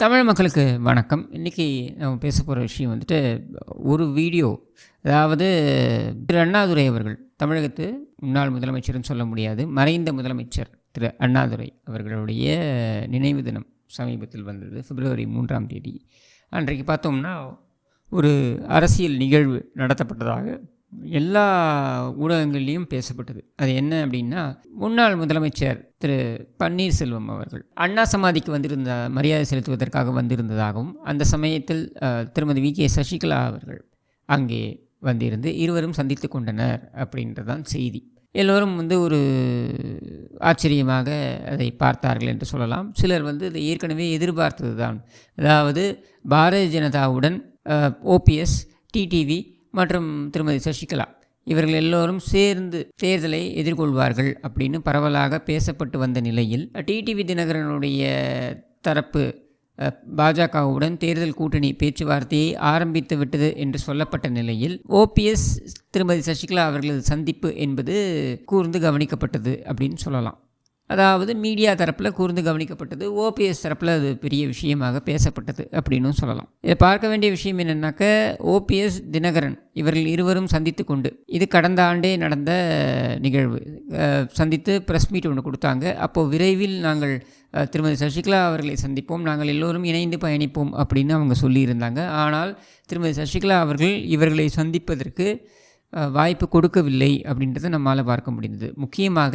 தமிழ் மக்களுக்கு வணக்கம். இன்றைக்கி நம்ம பேச போகிற விஷயம் வந்துட்டு ஒரு வீடியோ அதாவது திரு அண்ணாதுரை அவர்கள் தமிழகத்து முன்னாள் முதலமைச்சர்னு சொல்ல முடியாது மறைந்த முதலமைச்சர் திரு அண்ணாதுரை அவர்களுடைய நினைவு தினம் சமீபத்தில் வந்தது பிப்ரவரி மூன்றாம் தேதி. அன்றைக்கு பார்த்தோம்னா ஒரு அரசியல் நிகழ்வு நடத்தப்பட்டதாக எல்லா ஊடகங்கள்லேயும் பேசப்பட்டது. அது என்ன அப்படின்னா முன்னாள் முதலமைச்சர் திரு பன்னீர்செல்வம் அவர்கள் அண்ணா சமாதிக்கு வந்திருந்த மரியாதை செலுத்துவதற்காக வந்திருந்ததாகவும் அந்த சமயத்தில் திருமதி வி. கே. சசிகலா அவர்கள் அங்கே வந்திருந்து இருவரும் சந்தித்து கொண்டனர் அப்படின்றதான் செய்தி. எல்லோரும் வந்து ஒரு ஆச்சரியமாக அதை பார்த்தார்கள் என்று சொல்லலாம். சிலர் வந்து இதை ஏற்கனவே எதிர்பார்த்தது தான் அதாவது பாரதிய ஜனதாவுடன் ஓபிஎஸ் டிடிவி மற்றும் திருமதி சசிகலா. இவர்கள் எல்லோரும் சேர்ந்து தேர்தலை எதிர்கொள்வார்கள் அப்படின்னு பரவலாக பேசப்பட்டு வந்த நிலையில் டிடிவி தினகரனுடைய தரப்பு பாஜகவுடன் தேர்தல் கூட்டணி பேச்சுவார்த்தையை ஆரம்பித்து விட்டது என்று சொல்லப்பட்ட நிலையில் ஓபிஎஸ் திருமதி சசிகலா அவர்களது சந்திப்பு என்பது கூர்ந்து கவனிக்கப்பட்டது அப்படின்னு சொல்லலாம். அதாவது மீடியா தரப்பில் கூர்ந்து கவனிக்கப்பட்டது ஓபிஎஸ் தரப்பில் அது பெரிய விஷயமாக பேசப்பட்டது அப்படின்னும் சொல்லலாம். இதை பார்க்க வேண்டிய விஷயம் என்னென்னாக்க ஓபிஎஸ் தினகரன் இவர்கள் இருவரும் சந்தித்து கொண்டு இது கடந்த ஆண்டே நடந்த நிகழ்வு. சந்தித்து ப்ரெஸ் மீட் ஒன்று கொடுத்தாங்க. அப்போது விரைவில் நாங்கள் திருமதி சசிகலா அவர்களை சந்திப்போம் நாங்கள் எல்லோரும் இணைந்து பயணிப்போம் அப்படின்னு அவங்க சொல்லியிருந்தாங்க. ஆனால் திருமதி சசிகலா அவர்கள் இவர்களை சந்திப்பதற்கு வாய்ப்பு கொடுக்கவில்லை அப்படின்றத நம்மால் பார்க்க முடிந்தது. முக்கியமாக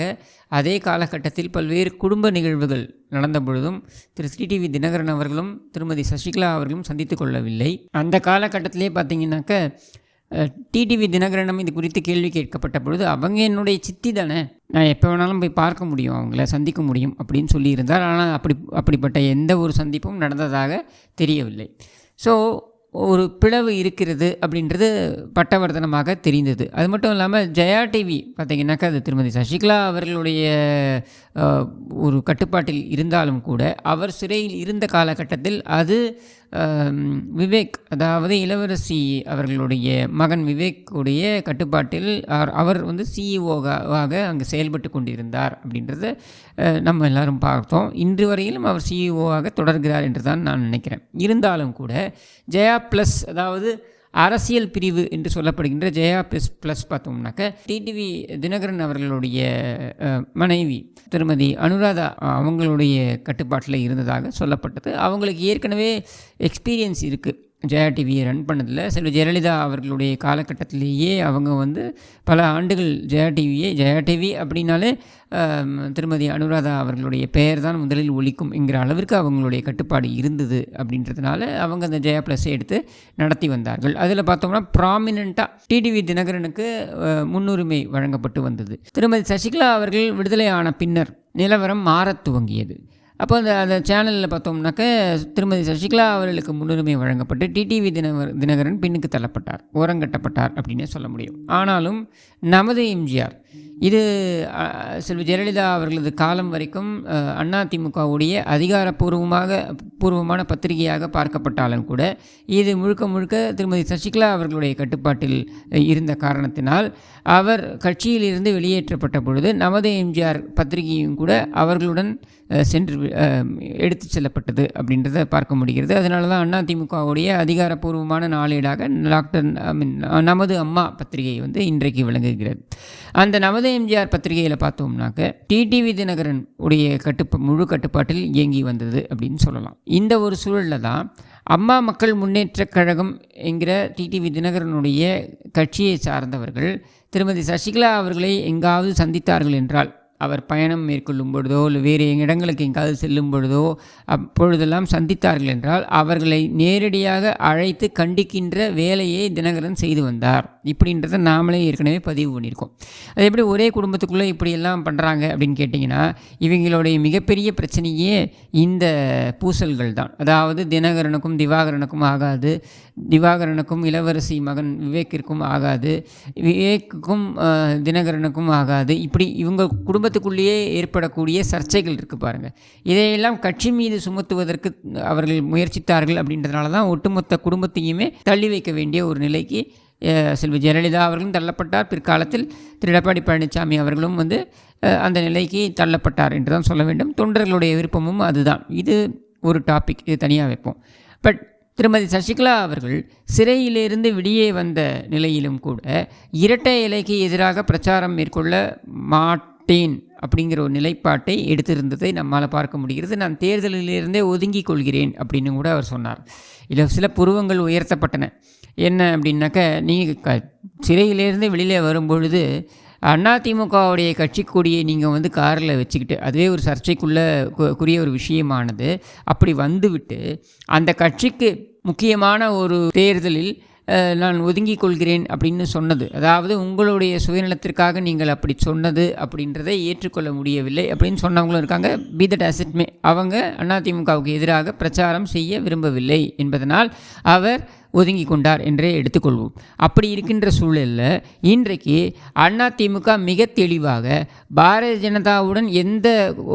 அதே காலகட்டத்தில் பல்வேறு குடும்ப நிகழ்வுகள் நடந்த பொழுதும் திரு. ஸ்ரீடிவி தினகரன் அவர்களும் திருமதி. சசிகலா அவர்களும் சந்தித்து கொள்ளவில்லை. அந்த காலகட்டத்திலே பார்த்தீங்கன்னாக்க டிடிவி தினகரனும் இது குறித்து கேள்வி கேட்கப்பட்ட பொழுது அவங்க என்னுடைய சித்தி தானே? நான் எப்போ வேணாலும் போய் பார்க்க முடியும் அவங்கள சந்திக்க முடியும் அப்படின்னு சொல்லியிருந்தார். ஆனால் அப்படி அப்படிப்பட்ட எந்த ஒரு சந்திப்பும் நடந்ததாக தெரியவில்லை. ஸோ ஒரு பிளவு இருக்கிறது அப்படின்றது பட்டவர்த்தனமாக தெரிந்தது. அது மட்டும் இல்லாமல் ஜெயா டிவி பார்த்திங்கனாக்கா அது திருமதி சசிகலா அவர்களுடைய ஒரு கட்டுப்பாட்டில் இருந்தாலும் கூட அவர் சிறையில் இருந்த காலகட்டத்தில் அது விவேக் அதாவது இளவரசி அவர்களுடைய மகன் விவேக் உடைய கட்டுப்பாட்டில் அவர் அவர் வந்து சிஇஓவாக அங்கே செயல்பட்டு கொண்டிருந்தார் அப்படின்றத நம்ம எல்லாரும் பார்த்தோம். இன்று வரையிலும் அவர் சிஇஓவாக தொடர்கிறார் என்று தான் நான் நினைக்கிறேன். இருந்தாலும் கூட ஜெயா ப்ளஸ் அதாவது அரசியல் பிரிவு என்று சொல்லப்படுகின்ற ஜெயா பிளஸ் ப்ளஸ் பார்த்தோம்னாக்க டிடிவி தினகரன் அவர்களுடைய மனைவி திருமதி அனுராதா அவங்களுடைய கட்டுப்பாட்டில் இருந்ததாக சொல்லப்பட்டது. அவங்களுக்கு ஏற்கனவே எக்ஸ்பீரியன்ஸ் இருக்குது ஜெயா டிவியை ரன் பண்ணதில் செல்வி ஜெயலலிதா அவர்களுடைய காலகட்டத்திலேயே அவங்க வந்து பல ஆண்டுகள் ஜெயா டிவியை ஜெயா டிவி அப்படின்னாலே திருமதி அனுராதா அவர்களுடைய பெயர் தான் முதலில் ஒழிக்கும் என்கிற அளவிற்கு அவங்களுடைய கட்டுப்பாடு இருந்தது அப்படின்றதுனால அவங்க அந்த ஜெயா ப்ளஸ்ஸை எடுத்து நடத்தி வந்தார்கள். அதில் பார்த்தோம்னா ப்ராமினண்ட்டாக டிடிவி தினகரனுக்கு முன்னுரிமை வழங்கப்பட்டு வந்தது. திருமதி சசிகலா அவர்கள் விடுதலை ஆன பின்னர் நிலவரம் மாறத் துவங்கியது. அப்போ அந்த அந்த சேனலில் பார்த்தோம்னாக்க திருமதி சசிகலா அவர்களுக்கு முன்னுரிமை வழங்கப்பட்டு டிடிவி தினகர் தினகரன் பின்னுக்கு தள்ளப்பட்டார் ஓரங்கட்டப்பட்டார் அப்படின்னே சொல்ல முடியும். ஆனாலும் நமது எம்ஜிஆர் இது செல்வி ஜெயலலிதா அவர்களது காலம் வரைக்கும் அண்ணா திமுகவுடைய அதிகாரப்பூர்வமாக பூர்வமான பத்திரிகையாக பார்க்கப்பட்டாலும் கூட இது முழுக்க முழுக்க திருமதி சசிகலா அவர்களுடைய கட்டுப்பாட்டில் இருந்த காரணத்தினால் அவர் கட்சியிலிருந்து வெளியேற்றப்பட்ட பொழுது நமது எம்ஜிஆர் பத்திரிகையும் கூட அவர்களுடன் சென்று எடுத்து செல்லப்பட்டது அப்படின்றத பார்க்க முடிகிறது. அதனால தான் அண்ணா திமுகவுடைய அதிகாரப்பூர்வமான நாளேடாக டாக்டர் ஐ மீன் நமது அம்மா பத்திரிகை வந்து இன்றைக்கு விளங்குகிறது. அந்த நமது எம்ஜிஆர் பத்திரிகையில் பார்த்தோம்னாக்க டிடிவி தினகரன் உடைய கட்டுப்பா முழு கட்டுப்பாட்டில் இயங்கி வந்தது அப்படின்னு சொல்லலாம். இந்த ஒரு சூழலில் தான் அம்மா மக்கள் முன்னேற்றக் கழகம் என்கிற டிடிவி தினகரனுடைய கட்சியை சார்ந்தவர்கள் திருமதி சசிகலா அவர்களை எங்காவது சந்தித்தார்கள் என்றால் அவர் பயணம் மேற்கொள்ளும் பொழுதோ இல்லை வேறு இடங்களுக்கு எங்காவது செல்லும் பொழுதோ அப்பொழுதெல்லாம் சந்தித்தார்கள் என்றால் அவர்களை நேரடியாக அழைத்து கண்டிக்கின்ற வேலையை தினகரன் செய்து வந்தார். இப்படின்றத நாமளே ஏற்கனவே பதிவு பண்ணியிருக்கோம். அது எப்படி ஒரே குடும்பத்துக்குள்ளே இப்படியெல்லாம் பண்ணுறாங்க அப்படின்னு கேட்டிங்கன்னா இவங்களுடைய மிகப்பெரிய பிரச்சனையே இந்த பூசல்கள் தான். அதாவது தினகரனுக்கும் திவாகரனுக்கும் ஆகாது திவாகரனுக்கும் இளவரசி மகன் விவேக்கிற்கும் ஆகாது விவேக்குக்கும் தினகரனுக்கும் ஆகாது. இப்படி இவங்க குடும்பத்துக்குள்ளேயே ஏற்படக்கூடிய சர்ச்சைகள் இருக்குது பாருங்கள் இதையெல்லாம் கட்சி மீது சுமத்துவதற்கு அவர்கள் முயற்சித்தார்கள் அப்படின்றதுனால தான் ஒட்டுமொத்த குடும்பத்தையுமே தள்ளி வைக்க வேண்டிய ஒரு நிலைக்கு செல்வி ஜெயலலிதா அவர்களும் தள்ளப்பட்டார். பிற்காலத்தில் திரு எடப்பாடி பழனிசாமி அவர்களும் வந்து அந்த நிலைக்கு தள்ளப்பட்டார் என்று தான் சொல்ல வேண்டும். தொண்டர்களுடைய விருப்பமும் அதுதான். இது ஒரு டாபிக். இது தனியாக வைப்போம். பட் திருமதி சசிகலா அவர்கள் சிறையிலிருந்து வெளியே வந்த நிலையிலும் கூட இரட்டை இலைக்கு எதிராக பிரச்சாரம் மேற்கொள்ள மாட்டேன் அப்படிங்கிற ஒரு நிலைப்பாட்டை எடுத்திருந்ததை நம்மால் பார்க்க முடிகிறது. நான் தேர்தலிலிருந்தே ஒதுங்கிக் கொள்கிறேன் அப்படின்னு கூட அவர் சொன்னார். இதில் சில புருவங்கள் உயர்த்தப்பட்டன. என்ன அப்படின்னாக்க நீங்கள் க சிறையிலேருந்து வெளியில் வரும்பொழுது அதிமுகவுடைய கட்சி கொடியை நீங்கள் வந்து காரில் வச்சுக்கிட்டு அதுவே ஒரு சர்ச்சைக்குள்ளே குறிய ஒரு விஷயமானது. அப்படி வந்துவிட்டு அந்த கட்சிக்கு முக்கியமான ஒரு தேர்தலில் நான் ஒதுங்கிக் கொள்கிறேன் அப்படின்னு சொன்னது. அதாவது உங்களுடைய சுயநலத்திற்காக நீங்கள் அப்படி சொன்னது அப்படின்றதை ஏற்றுக்கொள்ள முடியவில்லை அப்படின்னு சொன்னவங்களும் இருக்காங்க. பி தட் அசட்மே அவங்க அதிமுகவுக்கு எதிராக பிரச்சாரம் செய்ய விரும்பவில்லை என்பதனால் அவர் ஒதுங்கி கொண்டார் என்றே எடுத்துக்கொள்வோம். அப்படி இருக்கின்ற சூழலில் இன்றைக்கு அதிமுக மிக தெளிவாக பாரதிய ஜனதாவுடன் எந்த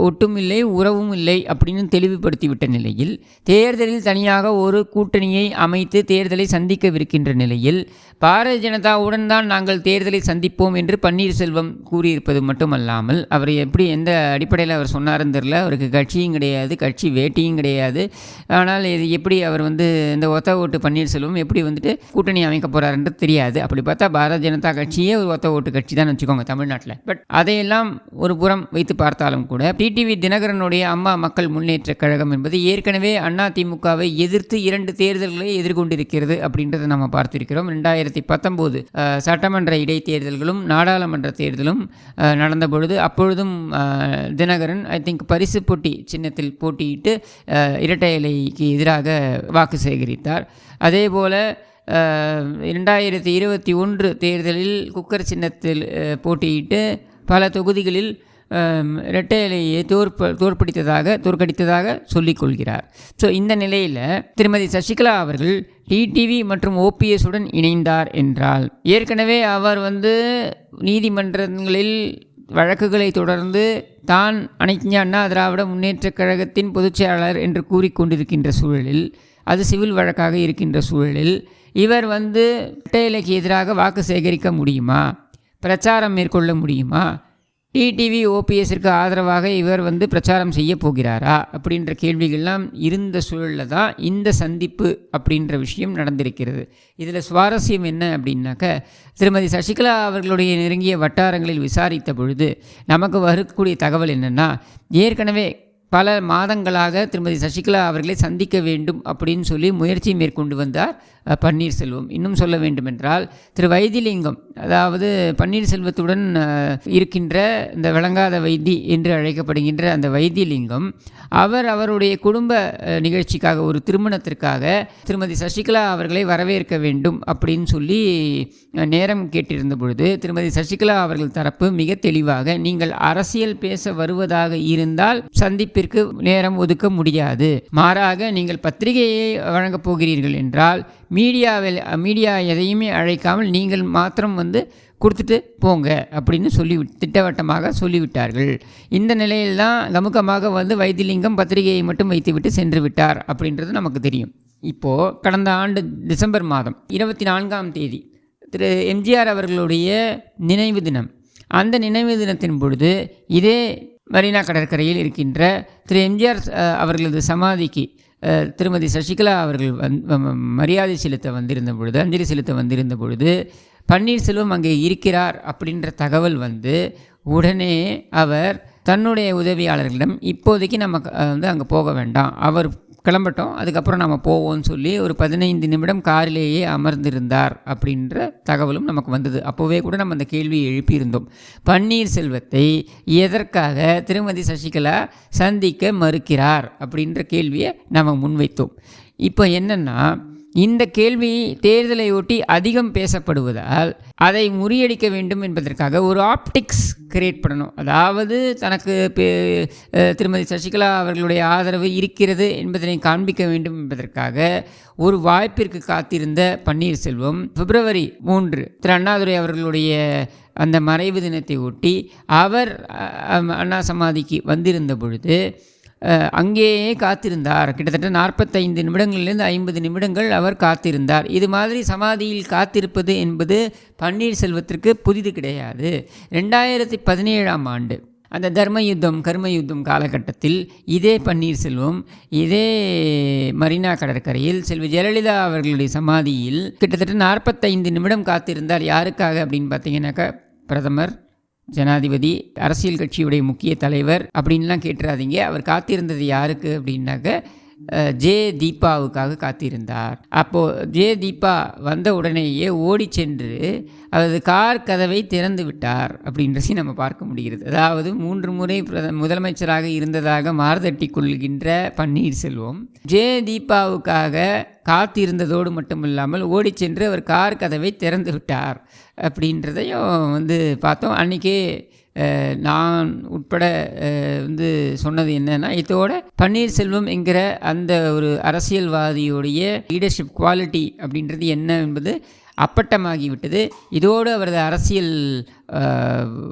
ஒட்டும் இல்லை உறவும் இல்லை அப்படின்னு தெளிவுபடுத்திவிட்ட நிலையில் தேர்தலில் தனியாக ஒரு கூட்டணியை அமைத்து தேர்தலை சந்திக்கவிருக்கின்ற நிலையில் பாரதிய ஜனதாவுடன் தான் நாங்கள் தேர்தலை சந்திப்போம் என்று பன்னீர்செல்வம் கூறியிருப்பது மட்டுமல்லாமல் அவர் எப்படி எந்த அடிப்படையில் அவர் சொன்னார்னு தெரில அவருக்கு கட்சியும் கிடையாது கட்சி வேட்டியும் கிடையாது. ஆனால் இது எப்படி அவர் வந்து இந்த ஒத்த ஓட்டு பன்னீர்செல்வம் செல்வம் எப்படி வந்துட்டு கூட்டணி அமைக்க போகிறாருன்றது தெரியாது. அப்படி பார்த்தா பாரதிய ஜனதா கட்சியே ஒரு ஒத்த ஓட்டு கட்சி தான் வச்சுக்கோங்க தமிழ்நாட்டில். பட் அதையெல்லாம் ஒரு புறம் வைத்து பார்த்தாலும் கூட டிடிவி தினகரனுடைய அம்மா மக்கள் முன்னேற்ற கழகம் என்பது ஏற்கனவே அண்ணா திமுகவை எதிர்த்து இரண்டு தேர்தல்களை எதிர்கொண்டிருக்கிறது அப்படின்றத நம்ம பார்த்திருக்கிறோம். ரெண்டாயிரத்தி பத்தொம்போது சட்டமன்ற இடைத்தேர்தல்களும் நாடாளுமன்ற தேர்தலும் நடந்த பொழுது அப்பொழுதும் தினகரன் ஐ திங்க் பரிசு போட்டி சின்னத்தில் போட்டியிட்டு இரட்டை இலைக்கு எதிராக வாக்கு சேகரித்தார். அதே போல் இரண்டாயிரத்தி இருபத்தி ஒன்று தேர்தலில் குக்கர் சின்னத்தில் போட்டியிட்டு பல தொகுதிகளில் இரட்டை இலையை தோற்ப தோற்பிடித்ததாக தோற்கடித்ததாக சொல்லிக் கொள்கிறார் ஸோ இந்த நிலையில் திருமதி சசிகலா அவர்கள் டிடிவி மற்றும் ஓபிஎஸுடன் இணைந்தார் என்றால் ஏற்கனவே அவர் வந்து நீதிமன்றங்களில் வழக்குகளை தொடர்ந்து தான் அனைத்து அண்ணா திராவிட முன்னேற்றக் கழகத்தின் பொதுச்செயலாளர் என்று கூறிக்கொண்டிருக்கின்ற சூழலில் அது சிவில் வழக்காக இருக்கின்ற சூழலில் இவர் வந்து இரட்டையிலைக்கு எதிராக வாக்கு சேகரிக்க முடியுமா? பிரச்சாரம் மேற்கொள்ள முடியுமா? டிடிவி ஓபிஎஸ்ஸிற்கு ஆதரவாக இவர் வந்து பிரச்சாரம் செய்ய போகிறாரா அப்படின்ற கேள்விகள்லாம் இருந்த சூழலில் தான் இந்த சந்திப்பு அப்படின்ற விஷயம் நடந்திருக்கிறது. இதில் சுவாரஸ்யம் என்ன அப்படின்னாக்க திருமதி சசிகலா அவர்களுடைய நெருங்கிய வட்டாரங்களில் விசாரித்த பொழுது நமக்கு வரக்கூடிய தகவல் என்னென்னா ஏற்கனவே பல மாதங்களாக திருமதி சசிகலா அவர்களை சந்திக்க வேண்டும் அப்படின்னு சொல்லி முயற்சி மேற்கொண்டு வந்தார். பன்னீர்செல்வம். இன்னும் சொல்ல வேண்டுமென்றால் திரு வைத்திலிங்கம் அதாவது பன்னீர்செல்வத்துடன் இருக்கின்ற இந்த விளங்காத வைத்தி என்று அழைக்கப்படுகின்ற அந்த வைத்தியலிங்கம் அவர் அவருடைய குடும்ப நிகழ்ச்சிக்காக ஒரு திருமணத்திற்காக திருமதி சசிகலா அவர்களை வரவேற்க வேண்டும் அப்படின்னு சொல்லி நேரம் கேட்டிருந்த பொழுது திருமதி சசிகலா அவர்கள் தரப்பு மிக தெளிவாக நீங்கள் அரசியல் பேச வருவதாக இருந்தால் சந்திப்பிற்கு நேரம் ஒதுக்க முடியாது. மாறாக நீங்கள் பத்திரிகையை வழங்கப் போகிறீர்கள் என்றால் மீடியாவில் மீடியா எதையுமே அழைக்காமல் நீங்கள் மாத்திரம் வந்து கொடுத்துட்டு போங்க அப்படின்னு சொல்லி திட்டவட்டமாக சொல்லிவிட்டார்கள். இந்த நிலையில் தான் கமுக்கமாக வந்து வைத்திலிங்கம் பத்திரிகையை மட்டும் வைத்துவிட்டு சென்று விட்டார் அப்படின்றது நமக்கு தெரியும். இப்போது கடந்த ஆண்டு டிசம்பர் மாதம் இருபத்தி நான்காம் தேதி திரு எம்ஜிஆர் அவர்களுடைய நினைவு தினம். அந்த நினைவு தினத்தின் பொழுது இதே மரீனா கடற்கரையில் இருக்கின்ற திரு எம்ஜிஆர் அவர்களது சமாதிக்கு திருமதி சசிகலா அவர்கள் வந் மரியாதை செலுத்த வந்திருந்த பொழுது அஞ்சலி செலுத்த வந்திருந்த பொழுது பன்னீர்செல்வம் அங்கே இருக்கிறார் அப்படின்ற தகவல் வந்து உடனே அவர் தன்னுடைய உதவியாளர்களிடம் இப்போதைக்கு நம்ம வந்து அங்கே போக வேண்டாம். அவர் கிளம்பட்டோம். அதுக்கப்புறம் நம்ம போவோம்னு சொல்லி ஒரு பதினைந்து நிமிடம் காரிலேயே அமர்ந்திருந்தார் அப்படின்ற தகவலும் நமக்கு வந்தது. அப்போவே கூட நம்ம அந்த கேள்வியை எழுப்பியிருந்தோம். பன்னீர்செல்வத்தை எதற்காக திருமதி சசிகலா சந்திக்க மறுக்கிறார் அப்படின்ற கேள்வியை நம்ம முன்வைத்தோம். இப்போ என்னென்னா இந்த கேள்வி தேர்தலையொட்டி அதிகம் பேசப்படுவதால் அதை முறியடிக்க வேண்டும் என்பதற்காக ஒரு ஆப்டிக்ஸ் கிரியேட் பண்ணணும். அதாவது தனக்கு திருமதி சசிகலா அவர்களுடைய ஆதரவு இருக்கிறது என்பதனை காண்பிக்க வேண்டும் என்பதற்காக ஒரு வாய்ப்பிற்கு காத்திருந்த பன்னீர்செல்வம் பிப்ரவரி மூன்று திரு அண்ணாதுரை அவர்களுடைய அந்த மறைவு தினத்தை ஒட்டி அவர் அண்ணா சமாதிக்கு வந்திருந்த பொழுது அங்கேயே காத்திருந்தார். கிட்டத்தட்ட நாற்பத்தைந்து நிமிடங்களிலிருந்து ஐம்பது நிமிடங்கள் அவர் காத்திருந்தார். இது மாதிரி சமாதியில் காத்திருப்பது என்பது பன்னீர்செல்வத்திற்கு புதிது கிடையாது. ரெண்டாயிரத்தி பதினேழாம் ஆண்டு அந்த தர்ம யுத்தம் கர்ம யுத்தம் காலகட்டத்தில் இதே பன்னீர்செல்வம் இதே மரீனா கடற்கரையில் செல்வி ஜெயலலிதா அவர்களுடைய சமாதியில் கிட்டத்தட்ட நாற்பத்தைந்து நிமிடம் காத்திருந்தார். யாருக்காக அப்படின்னு பார்த்தீங்கன்னாக்கா பிரதமர் ஜனாதிபதி அரசியல் கட்சியுடைய முக்கிய தலைவர் அப்படின்லாம் கேட்டுறாதீங்க. அவர் காத்திருந்தது யாருக்கு அப்படின்னாக்க ஜே தீபாவுக்காக காத்திருந்தார். அப்போது ஜே தீபா வந்த உடனேயே ஓடி சென்று அவரது கார் கதவை திறந்து விட்டார் அப்படின்றதை நம்ம பார்க்க முடிகிறது. அதாவது மூன்று முறை பிரத முதலமைச்சராக இருந்ததாக மாறுதட்டி கொள்கின்ற பன்னீர்செல்வம் ஜே தீபாவுக்காக காத்திருந்ததோடு மட்டுமில்லாமல் ஓடி சென்று அவர் கார் கதவை திறந்து விட்டார் அப்படின்றதையும் வந்து பார்த்தோம். அன்றைக்கே நான் உட்பட வந்து சொன்னது என்னன்னா இதோட பன்னீர்செல்வம் என்கிற அந்த ஒரு அரசியல்வாதியுடைய லீடர்ஷிப் குவாலிட்டி அப்படின்றது என்ன என்பது அப்பட்டமாகிவிட்டது. இதோடு அவரது அரசியல்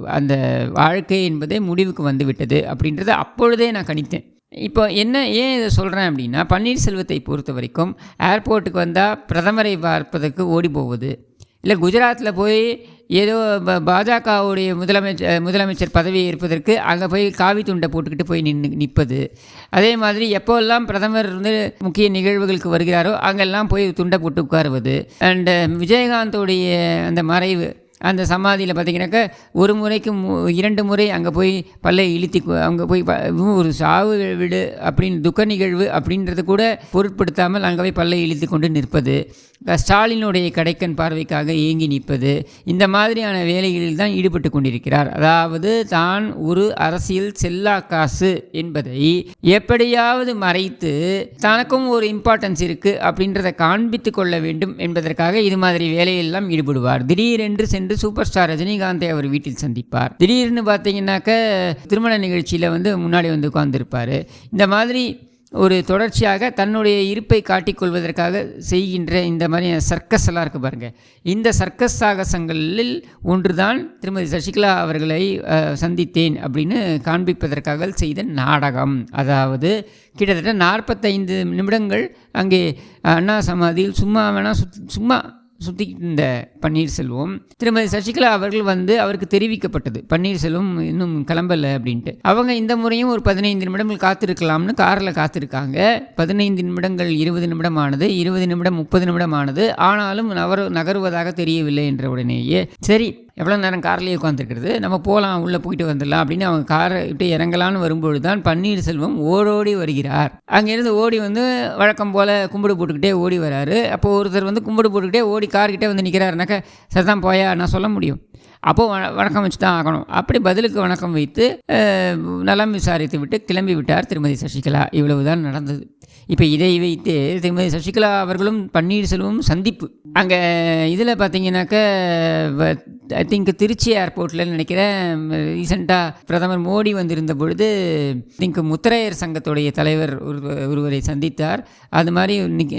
அந்த வாழ்க்கை என்பதே முடிவுக்கு வந்துவிட்டது அப்படின்றத அப்பொழுதே நான் கணித்தேன். இப்போ என்ன ஏன் இதை சொல்கிறேன் அப்படின்னா பன்னீர்செல்வத்தை பொறுத்த வரைக்கும் ஏர்போர்ட்டுக்கு வந்தால் பிரதமரை பார்ப்பதற்கு ஓடி போவது இல்லை குஜராத்தில் போய் ஏதோ பாஜகவுடைய முதலமைச்சர் முதலமைச்சர் பதவி ஏற்பதற்கு அங்கே போய் காவி துண்டை போட்டுக்கிட்டு போய் நின்று நிற்பது அதே மாதிரி எப்போல்லாம் பிரதமர் வந்து முக்கிய நிகழ்வுகளுக்கு வருகிறாரோ அங்கெல்லாம் போய் துண்டை போட்டு உட்காருவது. அண்டு விஜயகாந்தோடைய அந்த மறைவு அந்த சமாதியில் பார்த்திங்கனாக்கா ஒரு முறைக்கு இரண்டு முறை அங்கே போய் பல்லை இழுத்தி அங்கே போய் ஒரு சாவு வீடு அப்படின்னு துக்க நிகழ்வு அப்படின்றது கூட பொருட்படுத்தாமல் அங்கே போய் பல்லை இழுத்து கொண்டு நிற்பது. ஸ்டாலினுடைய கடைக்கன் பார்வைக்காக ஏங்கி நிற்பது. இந்த மாதிரியான வேலைகளில் தான் ஈடுபட்டு கொண்டிருக்கிறார். அதாவது தான் ஒரு அரசியல் செல்லா காசு என்பதை எப்படியாவது மறைத்து தனக்கும் ஒரு இம்பார்ட்டன்ஸ் இருக்குது அப்படின்றத காண்பித்து கொள்ள வேண்டும் என்பதற்காக இது மாதிரி வேலையெல்லாம் ஈடுபடுவார். திடீரென்று சென்று சூப்பர் ஸ்டார் ரஜினிகாந்தை அவர் வீட்டில் சந்திப்பார். திடீர்னு பார்த்தீங்கன்னாக்க திருமண நிகழ்ச்சியில் வந்து முன்னாடி வந்து உட்கார்ந்துருப்பார். இந்த மாதிரி ஒரு தொடர்ச்சியாக தன்னுடைய இருப்பை காட்டிக்கொள்வதற்காக செய்கின்ற இந்த மாதிரி சர்க்கஸ் எல்லாம் இருக்குது பாருங்கள் இந்த சர்க்கஸ் சாகசங்களில் ஒன்றுதான் திருமதி சசிகலா அவர்களை சந்தித்தேன் அப்படின்னு காண்பிப்பதற்காக செய்த நாடகம். அதாவது கிட்டத்தட்ட நாற்பத்தைந்து நிமிடங்கள் அங்கே அண்ணா சமாதியில் சும்மா வேணால் சுத் சும்மா சுற்றிக்கிட்டு இருந்த பன்னீர்செல்வம். திருமதி சசிகலா அவர்கள் வந்து அவருக்கு தெரிவிக்கப்பட்டது. பன்னீர்செல்வம் இன்னும் கிளம்பலை அப்படின்ட்டு. அவங்க இந்த முறையும் ஒரு பதினைந்து நிமிடங்கள் காத்திருக்கலாம்னு காரில் காத்திருக்காங்க. பதினைந்து நிமிடங்கள் இருபது நிமிடம் ஆனது இருபது நிமிடம் முப்பது நிமிடம் ஆனது ஆனாலும் நகரு நகருவதாக தெரியவில்லை என்ற உடனேயே. சரி எவ்வளோ நேரம் கார்லேயே உட்காந்துருக்கிறது நம்ம போகலாம் உள்ளே போயிட்டு வந்துடலாம் அப்படின்னு அவங்க காரை விட்டு இறங்கலான்னு வரும்பொழுது தான் பன்னீர்செல்வம் ஓடோடி வருகிறார். அங்கேருந்து ஓடி வந்து வழக்கம் போல் கும்பிடு போட்டுக்கிட்டே ஓடி வராரு. அப்போ ஒருத்தர் வந்து கும்பிடு போட்டுக்கிட்டே ஓடி கார்கிட்டே வந்து நிற்கிறாருனாக்கா சரிதான் போயா நான் சொல்ல முடியும். அப்போது வணக்கம் வச்சு தான் ஆகணும். அப்படி பதிலுக்கு வணக்கம் வைத்து நலம் விசாரித்து விட்டு கிளம்பி விட்டார் திருமதி சசிகலா. இவ்வளவுதான் நடந்தது. இப்போ இதை வைத்து திருமதி சசிகலா அவர்களும் பன்னீர்செல்வம் சந்திப்பு. அங்கே இதில் பார்த்தீங்கன்னாக்க ஐ திங்க் திருச்சி ஏர்போர்ட்டில் நினைக்கிறேன் ரீசெண்டாக பிரதமர் மோடி வந்திருந்த பொழுது திங்க் முத்திரையர் சங்கத்துடைய தலைவர் ஒருவரை சந்தித்தார். அது மாதிரி இன்னைக்கு,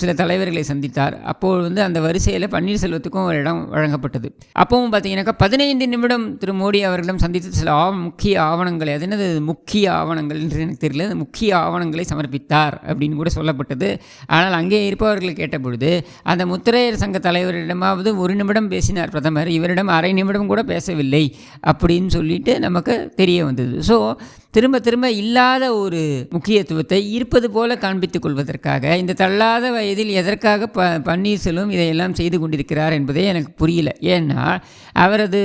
சில தலைவர்களை சந்தித்தார். அப்போது வந்து அந்த வரிசையில் பன்னீர்செல்வத்துக்கும் ஒரு இடம் வழங்கப்பட்டது. அப்பவும் பார்த்தீங்கன்னாக்கா பதினைந்து நிமிடம் திரு மோடி அவர்களிடம் சந்தித்து சில ஆவ முக்கிய ஆவணங்களை அது என்னது? முக்கிய ஆவணங்கள் என்று எனக்கு தெரியல. முக்கிய ஆவணங்களை சமர்ப்பித்தார் அப்படின்னு கூட சொல்லப்பட்டது. ஆனால் அங்கே இருப்பவர்கள் கேட்டபொழுது அந்த முத்திரையர் சங்க தலைவரிடமாவது ஒரு நிமிடம் பேசினார் பிரதமர். இவரிடம் அரை நிமிடம் கூட பேசவில்லை அப்படின்னு சொல்லிட்டு நமக்கு தெரிய வந்தது. ஸோ திரும்ப திரும்ப இல்லாத ஒரு முக்கியத்துவத்தை இருப்பது போல காண்பித்துக் கொள்வதற்காக இந்த தள்ளாத வயதில் எதற்காக ப பன்னீர்செல்வம் இதையெல்லாம் செய்து கொண்டிருக்கிறார் என்பதே எனக்கு புரியல. ஏன்னா அவரது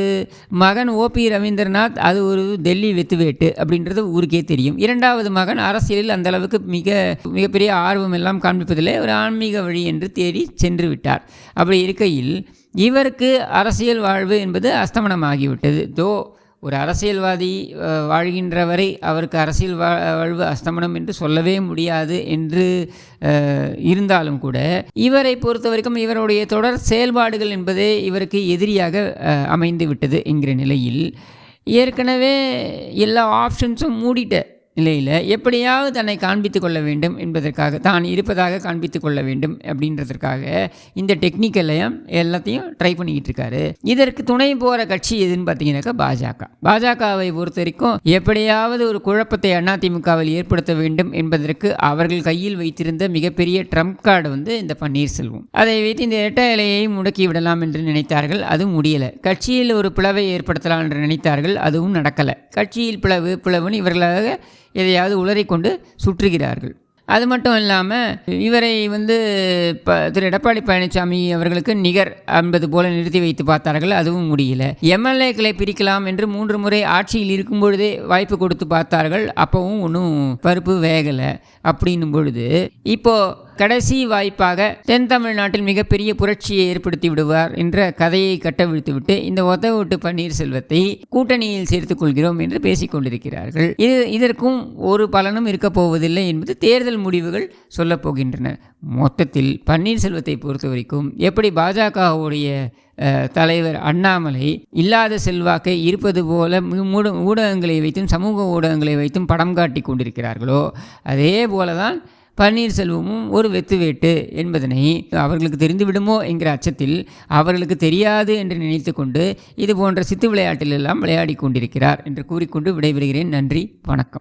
மகன் ஓபி ரவீந்திரநாத் அது ஒரு டெல்லி வெத்துவேட்டு அப்படின்றது ஊருக்கே தெரியும். இரண்டாவது மகன் அரசியலில் அந்த அளவுக்கு மிக மிகப்பெரிய ஆர்வம் எல்லாம் காண்பிப்பதில்லை. ஒரு ஆன்மீக வழி என்று தேடி சென்று விட்டார். அப்படி இருக்கையில் இவருக்கு அரசியல் வாழ்வு என்பது அஸ்தமனமாகிவிட்டது. தோ ஒரு அரசியல்வாதி வாழ்கின்ற வரை அவருக்கு அரசியல் வா வாழ்வு அஸ்தமனம் என்று சொல்லவே முடியாது என்று இருந்தாலும் கூட இவரை பொறுத்த வரைக்கும் இவருடைய தொடர் செயல்பாடுகள் என்பதே இவருக்கு எதிரியாக அமைந்து விட்டது என்கிற நிலையில் ஏற்கனவே எல்லா ஆப்ஷன்ஸும் மூடிட்ட நிலையில் எப்படியாவது தன்னை காண்பித்து கொள்ள வேண்டும் என்பதற்காக தான் இருப்பதாக காண்பித்து கொள்ள வேண்டும் அப்படின்றதற்காக இந்த டெக்னிக்கலையும் எல்லாத்தையும் ட்ரை பண்ணிக்கிட்டு இருக்காரு. இதற்கு துணை போகிற கட்சி எதுன்னு பார்த்தீங்கன்னாக்கா பாஜக. பாஜகவை பொறுத்த வரைக்கும் எப்படியாவது ஒரு குழப்பத்தை அதிமுகவில் ஏற்படுத்த வேண்டும் என்பதற்கு அவர்கள் கையில் வைத்திருந்த மிகப்பெரிய ட்ரம்ப் கார்டு வந்து இந்த பன்னீர்செல்வம். அதை வைத்து இந்த இரட்டை இலையை முடக்கி விடலாம் என்று நினைத்தார்கள் அது முடியலை. கட்சியில் ஒரு பிளவை ஏற்படுத்தலாம் என்று நினைத்தார்கள் அதுவும் நடக்கலை. கட்சியில் பிளவு பிளவுன்னு இவர்களாக எதையாவது உளறிக்கொண்டு சுற்றுகிறார்கள். அது மட்டும் இல்லாமல் இவரை வந்து ப திரு எடப்பாடி பழனிசாமி அவர்களுக்கு நிகர் என்பது போல நிறுத்தி வைத்து பார்த்தார்கள் அதுவும் முடியல. எம்எல்ஏக்களை பிரிக்கலாம் என்று மூன்று முறை ஆட்சியில் இருக்கும் பொழுதே வாய்ப்பு கொடுத்து பார்த்தார்கள் அப்போவும் ஒன்றும் பருப்பு வேகலை. அப்படின்னும் பொழுது இப்போது கடைசி வாய்ப்பாக தென் தமிழ்நாட்டில் மிகப்பெரிய புரட்சியை ஏற்படுத்தி விடுவார் என்ற கதையை கட்டவிழ்த்துவிட்டு இந்த ஒத்த ஓட்டு பன்னீர்செல்வத்தை கூட்டணியில் சேர்த்துக் கொள்கிறோம் என்று பேசிக் கொண்டிருக்கிறார்கள். இது இதற்கும் ஒரு பலனும் இருக்கப் போவதில்லை என்பது தேர்தல் முடிவுகள் சொல்லப் போகின்றன. மொத்தத்தில் பன்னீர்செல்வத்தை பொறுத்த வரைக்கும் எப்படி பாஜகவுடைய தலைவர் அண்ணாமலை இல்லாத செல்வாக்கை இருப்பது போல ஊடகங்களை வைத்தும் சமூக ஊடகங்களை வைத்தும் படம் காட்டி கொண்டிருக்கிறார்களோ அதே போல தான் பன்னீர்செல்வமும் ஒரு வெத்துவேட்டு என்பதனை அவர்களுக்கு தெரிந்துவிடுமோ என்கிற அச்சத்தில் அவர்களுக்கு தெரியாது என்று நினைத்து கொண்டு இது போன்ற சித்து விளையாட்டிலெல்லாம் விளையாடி கொண்டிருக்கிறார் என்று கூறிக்கொண்டு விடைபெறுகிறேன். நன்றி. வணக்கம்.